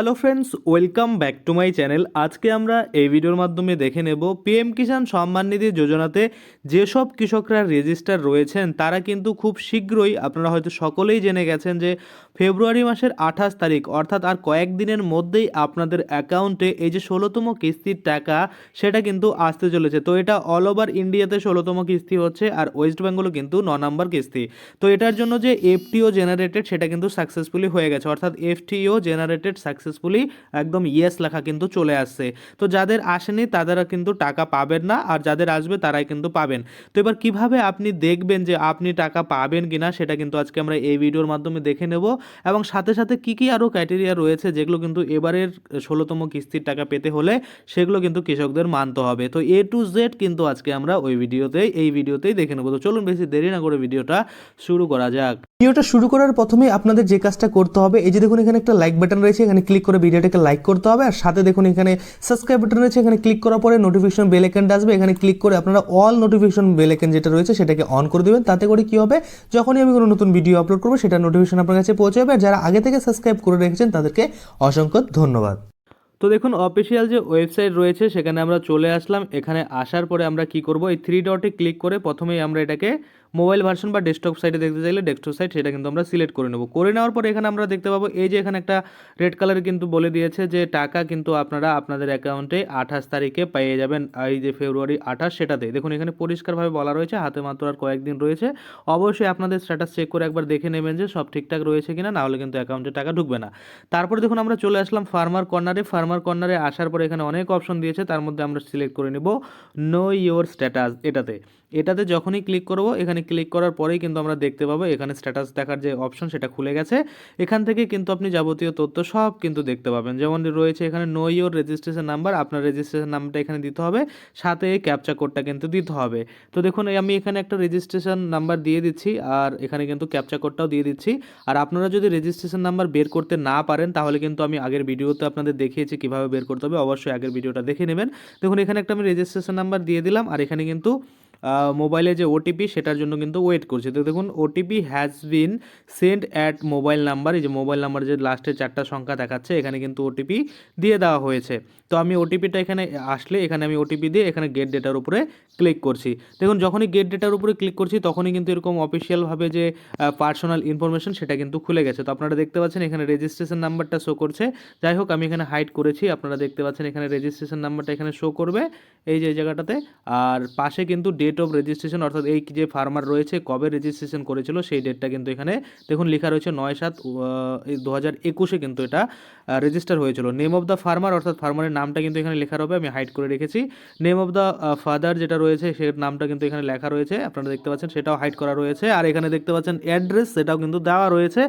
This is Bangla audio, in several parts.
Hello friends welcome back to my channel আজকে আমরা এই ভিডিওর মাধ্যমে দেখে নেব পিএম কিষাণ সম্মান নিধি যোজনাতে যেসব কৃষকরা রেজিস্টার রয়েছেন, তারা কিন্তু খুব শীঘ্রই আপনারা হয়তো সকলেই জেনে গেছেন যে ফেব্রুয়ারি মাসের আঠাশ তারিখ, অর্থাৎ আর কয়েকদিনের মধ্যেই আপনাদের অ্যাকাউন্টে এই যে ষোলোতম কিস্তির টাকা, সেটা কিন্তু আসতে চলেছে। তো এটা অল ওভার ইন্ডিয়াতে ষোলোতম কিস্তি হচ্ছে আর ওয়েস্ট বেঙ্গলও কিন্তু ন নম্বর কিস্তি। তো এটার জন্য যে এফটিও জেনারেটেড সেটা কিন্তু সাকসেসফুলি হয়ে গেছে। অর্থাৎ এফটিও জেনারেটেড সাকসেসফুলি একদম ইয়েস লেখা কিন্তু চলে আসছে। তো যাদের আসেনি তারা কিন্তু টাকা পাবেন না, আর যাদের আসবে, তারাই কিন্তু পাবেন। তো এবার কীভাবে আপনি দেখবেন যে আপনি টাকা পাবেন কি না সেটা কিন্তু আজকে আমরা এই ভিডিওর মাধ্যমে দেখে নেব। এবং সাথে সাথে কি কি আরও ক্রাইটেরিয়া রয়েছে, যেগুলো কিন্তু এবারের ষোলোতম কিস্তির টাকা পেতে হলে, সেগুলো কিন্তু কৃষকদের মানতে হবে। তো এ টু জেড কিন্তু আজকে আমরা ওই ভিডিওতেই, এই ভিডিওতেই দেখে নেব। তো চলুন বেশি দেরি না করে ভিডিওটা শুরু করা যাক। ভিডিওটা শুরু করার প্রথমে আপনাদের যে কাজটা করতে হবে, এই যে দেখুন এখানে একটা লাইক বাটন রয়েছে, এখানে ক্লিক করে ভিডিওটাকে লাইক করতে হবে, আর সাথে দেখুন এখানে সাবস্ক্রাইব বাটন রয়েছে, এখানে ক্লিক করার পরে নোটিফিকেশন বেল আইকনটা আসবে, এখানে ক্লিক করে আপনারা অল নোটিফিকেশন বেল আইকন যেটা রয়েছে সেটাকে অন করে দেবেন, তাতে করে কি হবে? যখনই আমি কোনো নতুন ভিডিও আপলোড করব, সেটা নোটিফিকেশন আপনার কাছে পৌঁছে যাবে, আর যারা আগে থেকে সাবস্ক্রাইব করে রেখেছেন, তাদেরকে অসংখ্য ধন্যবাদ। তো দেখুন অফিসিয়াল যে ওয়েবসাইট রয়েছে, সেখানে আমরা চলে আসলাম। এখানে আসার পরে আমরা কি করব? এই থ্রি ডটে ক্লিক করে প্রথমেই আমরা এটাকে মোবাইল ভার্সন বা ডেস্কটপ সাইটে দেখতে চাইলে ডেস্কটপ সাইট সেটা কিন্তু আমরা সিলেক্ট করে নেব। করে নেওয়ার পরে এখানে আমরা দেখতে পাবো, এই যে এখানে একটা রেড কালার কিন্তু বলে দিয়েছে যে টাকা কিন্তু আপনারা আপনাদের অ্যাকাউন্টে আঠাশ তারিখে পেয়ে যাবেন। এই যে ফেব্রুয়ারি আঠাশ সেটাতে। দেখুন, এখানে পরিষ্কারভাবে বলা রয়েছে, হাতে মাত্র আর কয়েকদিন রয়েছে। অবশ্যই আপনাদের স্ট্যাটাস চেক করে একবার দেখে নেবেন যে সব ঠিকঠাক রয়েছে কিনা নাহলে কিন্তু অ্যাকাউন্টে টাকা ঢুকবে না। তারপরে দেখুন, আমরা চলে আসলাম ফার্মার কর্নারে ফার্মার কর্নারে আসার পরে এখানে অনেক অপশন দিয়েছে, তার মধ্যে আমরা সিলেক্ট করে নেব নো ইয়োর স্ট্যাটাস এটাতে। এটাতে যখনই ক্লিক করব, এখানে ক্লিক করার পরেই কিন্তু আমরা দেখতে পাবো, এখানে স্ট্যাটাস দেখার যে অপশন সেটা খুলে গেছে। এখান থেকে কিন্তু আপনি যাবতীয় তথ্য সব কিন্তু দেখতে পাবেন। যেমন রয়েছে এখানে নো ইয়োর রেজিস্ট্রেশন নাম্বার আপনার রেজিস্ট্রেশন নাম্বারটা এখানে দিতে হবে, সাথে এই ক্যাপচা কোডটা কিন্তু দিতে হবে। তো দেখুন আমি এখানে একটা রেজিস্ট্রেশন নাম্বার দিয়ে দিচ্ছি, আর এখানে কিন্তু ক্যাপচা কোডটাও দিয়ে দিচ্ছি। আর আপনারা যদি রেজিস্ট্রেশন নাম্বার বের করতে না পারেন, তাহলে কিন্তু আমি আগের ভিডিওতে আপনাদের দেখিয়েছি কীভাবে বের করতে হবে, অবশ্যই আগের ভিডিওটা দেখে নেবেন। দেখুন, এখানে একটা আমি রেজিস্ট্রেশন নাম্বার দিয়ে দিলাম, আর এখানে কিন্তু মোবাইলে যে ওটিপি সেটার জন্য কিন্তু ওয়েট করছে। তো দেখুন OTP has been send at mobile number এই যে মোবাইল নাম্বার যে লাস্টে চারটা সংখ্যা দেখাচ্ছে, এখানে কিন্তু ওটিপি দিয়ে দেওয়া হয়েছে। তো আমি ওটিপিটা এখানে আসলে, এখানে আমি ওটিপি দিয়ে এখানে গেট ডেটার উপরে ক্লিক করছি। দেখুন, যখনই গেট ডেটার উপরে ক্লিক করছি, তখনই কিন্তু এরকম অফিসিয়ালভাবে যে পার্সোনাল ইনফরমেশন সেটা কিন্তু খুলে গেছে। তো আপনারা দেখতে পাচ্ছেন, এখানে রেজিস্ট্রেশন নাম্বারটা শো করছে। যাই হোক, আমি এখানে হাইড করেছি, আপনারা দেখতে পাচ্ছেন, এখানে রেজিস্ট্রেশন নাম্বারটা এখানে শো করবে, এই যে জায়গাটাতে। আর পাশে কিন্তু ডেট অফ রেজিস্ট্রেশন অর্থাৎ এই যে ফার্মার রয়েছে, কবে রেজিস্ট্রেশন করেছিল, সেই ডেটটা কিন্তু এখানে দেখুন লেখা রয়েছে নয় সাত দু হাজার একুশে কিন্তু এটা রেজিস্টার হয়েছিল। নেম অফ দ্য ফার্মার অর্থাৎ ফার্মারের নামটা কিন্তু এখানে লেখা হবে আমি হাইড করে রেখেছি। নেম অফ দ্য ফাদার যেটা রয়েছে, সে নামটা কিন্তু এখানে লেখা রয়েছে, আপনারা দেখতে পাচ্ছেন সেটাও হাইড করা রয়েছে। আর এখানে দেখতে পাচ্ছেন অ্যাড্রেস সেটাও কিন্তু দেওয়া রয়েছে।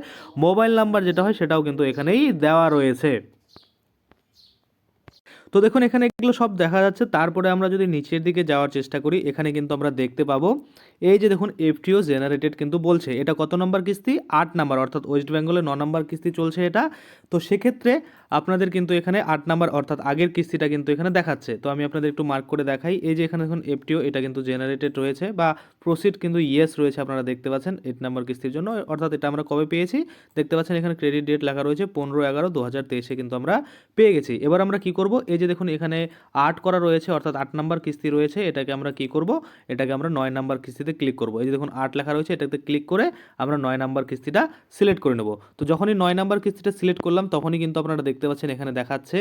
মোবাইল নাম্বার যেটা হয়, সেটাও কিন্তু এখানেই দেওয়া রয়েছে। তো দেখুন, এখানে এগুলো সব দেখা যাচ্ছে। তারপরে আমরা যদি নিচের দিকে যাওয়ার চেষ্টা করি, এখানে কিন্তু আমরা দেখতে পাবো, এই যে দেখুন এফটিও জেনারেটেড কিন্তু বলছে। এটা কত নম্বর কিস্তি? আট নাম্বার, অর্থাৎ ওয়েস্ট বেঙ্গলে ন নম্বর কিস্তি চলছে এটা। তো সেক্ষেত্রে আপনাদের কিন্তু এখানে আট নাম্বার, অর্থাৎ আগের কিস্তিটা কিন্তু এখানে দেখাচ্ছে। তো আমি আপনাদের একটু মার্ক করে দেখাই। এই যে এখানে দেখুন এফটিও এটা কিন্তু জেনারেটেড রয়েছে বা প্রসিড কিন্তু ইয়েস রয়েছে আপনারা দেখতে পাচ্ছেন এইট নাম্বার কিস্তির জন্য। অর্থাৎ এটা আমরা কবে পেয়েছি? দেখতে পাচ্ছেন এখানে ক্রেডিট ডেট লেখা রয়েছে পনেরো এগারো দু হাজার তেইশে কিন্তু আমরা পেয়ে গেছি। এবার আমরা কি করব? এই যে দেখুন এখানে আট করা রয়েছে, অর্থাৎ আট নাম্বার কিস্তি রয়েছে, এটাকে আমরা কি করব? এটাকে আমরা নয় নাম্বার কিস্তিতে ক্লিক করব। এই যে দেখুন আট লেখা রয়েছে, এটাতে ক্লিক করে আমরা নয় নাম্বার কিস্তিটা সিলেক্ট করে নেব। তো যখনই নয় নাম্বার কিস্তিটা সিলেক্ট করলাম, তখনই কিন্তু আপনারা দেখতে পাচ্ছেন এখানে দেখাচ্ছে,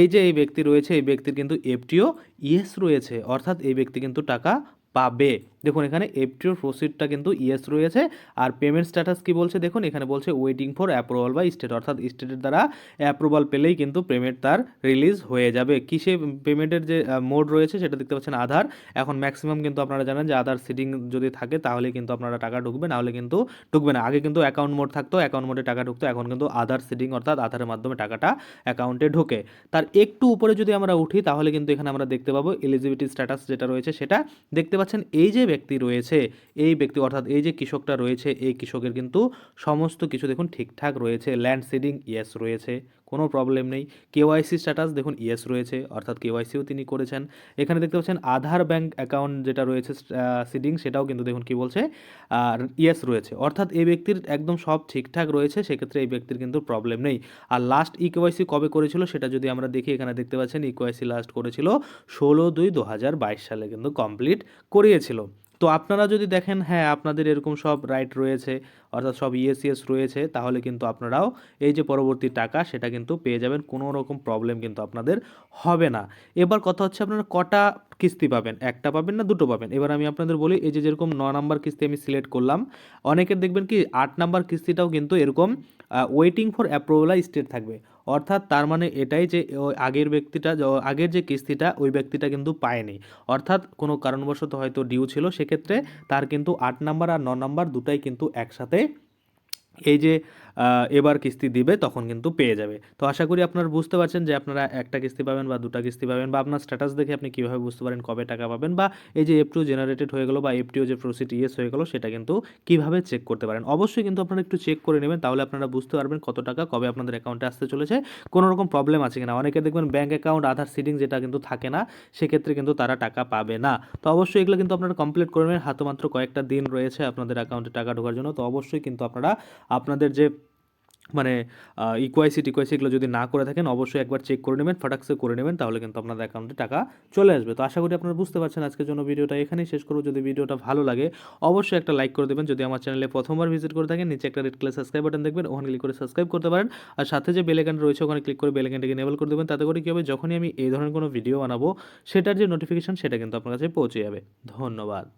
এই যে এই ব্যক্তি রয়েছে, এই ব্যক্তির কিন্তু এফটিও ইয়েস রয়েছে। অর্থাৎ এই ব্যক্তি কিন্তু টাকা পাবে। দেখুন, এখানে এফটিওর প্রসিডটা কিন্তু ইয়েস রয়েছে। আর পেমেন্ট স্ট্যাটাস কি বলছে? দেখুন, এখানে বলছে ওয়েটিং ফর অ্যাপ্রুভাল বা স্টেট অর্থাৎ স্টেটের দ্বারা অ্যাপ্রুভাল পেলেই কিন্তু পেমেন্ট তার রিলিজ হয়ে যাবে। কিসে পেমেন্টের যে মোড রয়েছে সেটা দেখতে পাচ্ছেন আধার। এখন ম্যাক্সিমাম কিন্তু আপনারা জানেন যে আধার সিডিং যদি থাকে তাহলে কিন্তু আপনারা টাকা ঢুকবে, নাহলে কিন্তু ঢুকবে না। আগে কিন্তু অ্যাকাউন্ট মোড থাকতো অ্যাকাউন্ট মোডে টাকা ঢুকতো, এখন কিন্তু আধার সিডিং অর্থাৎ আধারের মাধ্যমে টাকাটা অ্যাকাউন্টে ঢোকে। তার একটু উপরে যদি আমরা উঠি তাহলে কিন্তু এখানে আমরা দেখতে পাবো এলিজিবিলিটি স্ট্যাটাস যেটা রয়েছে সেটা দেখতে পাচ্ছেন এই যে ব্যক্তি রয়েছে, এই ব্যক্তি অর্থাৎ এই যে কৃষকটা রয়েছে, এই কৃষকের কিন্তু সমস্ত কিছু দেখুন ঠিকঠাক রয়েছে ল্যান্ড সিডিং ইয়েস রয়েছে। কোনো প্রবলেম নেই। কেওয়াইসি স্ট্যাটাস দেখুন ইয়েস রয়েছে, অর্থাৎ কেওয়াইসিও তিনি করেছেন। এখানে দেখতে পাচ্ছেন, আধার ব্যাংক অ্যাকাউন্ট যেটা রয়েছে সিডিং সেটাও কিন্তু দেখুন কি বলছে, আর ইয়েস রয়েছে। অর্থাৎ এই ব্যক্তির একদম সব ঠিকঠাক রয়েছে, সেক্ষেত্রে এই ব্যক্তির কিন্তু প্রবলেম নেই। আর লাস্ট ই কেওয়াইসি কবে করেছিল, সেটা যদি আমরা দেখি, এখানে দেখতে পাচ্ছেন ই কেওয়াইসি লাস্ট করেছিল ষোলো দুই দু হাজার বাইশ সালে কিন্তু কমপ্লিট করিয়েছিল। তো আপনারা যদি দেখেন হ্যাঁ আপনাদের এরকম সব রাইট রয়েছে, অর্থাৎ সব ইএস ইএস রয়েছে, তাহলে কিন্তু আপনারাও এই যে পরবর্তী টাকা, সেটা কিন্তু পেয়ে যাবেন, কোনো রকম প্রবলেম কিন্তু আপনাদের হবে না। এবার কথা হচ্ছে আপনারা কটা কিস্তি পাবেন? একটা পাবেন না, দুটো পাবেন? এবার আমি আপনাদের বলি, এই যে যেরকম ন নাম্বার কিস্তি আমি সিলেক্ট করলাম, অনেকের দেখবেন কি, আট নাম্বার কিস্তিটাও কিন্তু এরকম ওয়েটিং ফর অ্যাপ্রুভাল স্টেট থাকবে। অর্থাৎ তার মানে এটাই যে ওই আগের ব্যক্তিটা আগের যে কিস্তিটা, ওই ব্যক্তিটা কিন্তু পায়নি। অর্থাৎ কোনো কারণবশত হয়তো ডিউ ছিল, সেক্ষেত্রে তার কিন্তু আট নাম্বার আর ন নাম্বার দুটাই কিন্তু একসাথে এই যে এবার কিস্তি দিবে, তখন কিন্তু পেয়ে যাবে। তো আশা করি আপনারা বুঝতে পারছেন যে আপনারা একটা কিস্তি পাবেন বা দুটা কিস্তি পাবেন বা আপনার স্ট্যাটাস দেখে আপনি কীভাবে বুঝতে পারেন কবে টাকা পাবেন বা এই যে এফটিও জেনারেটেড হয়ে গেলো বা এফটিও যে প্রসিড ইয়েস হয়ে গেলো, সেটা কিন্তু কীভাবে চেক করতে পারেন? অবশ্যই কিন্তু আপনারা একটু চেক করে নেবেন, তাহলে আপনারা বুঝতে পারবেন কত টাকা কবে আপনাদের অ্যাকাউন্টে আসতে চলেছে। কোনো রকম প্রবলেম আছে কিনা? অনেকে দেখবেন ব্যাঙ্ক অ্যাকাউন্ট আধার সিডিং যেটা কিন্তু থাকে না, সেক্ষেত্রে কিন্তু তারা টাকা পাবে না। তো অবশ্যই এগুলো কিন্তু আপনারা কমপ্লিট করবেন হাতে মাত্র কয়েকটা দিন রয়েছে আপনাদের অ্যাকাউন্টে টাকা ঢোকার জন্য। তো অবশ্যই কিন্তু আপনারা, আপনাদের যে মানে ইকুয়াইসি টিকুয়াইসি এগুলো যদি না করে থাকেন, অবশ্যই একবার চেক করে নেবেন ফটাকসে করে নেবেন, তাহলে কিন্তু আপনাদের অ্যাকাউন্টে টাকা চলে আসবে। তো আশা করি আপনারা বুঝতে পারছেন আজকের জন্য ভিডিওটা। এখানেই শেষ করব। যদি ভিডিওটা ভালো লাগে, অবশ্যই একটা লাইক করে দেবেন। যদি আমার চ্যানেলে প্রথমবার ভিজিট করে থাকেন, নিচে একটা রেড কালার সাবস্ক্রাইব বাটন দেখবেন, ওখানে ক্লিক করে সাবস্ক্রাইব করতে পারেন। আর সাথে যে বেলেকান রয়েছে, ওখানে ক্লিক করে বেলেকানটাকে এনেবল করে দেবেন। তাতে করে কী হবে, যখনই আমি এই ধরনের কোনো ভিডিও বানাবো, সেটার যে নোটিফিকেশন সেটা কিন্তু আপনার কাছে পৌঁছে যাবে। ধন্যবাদ।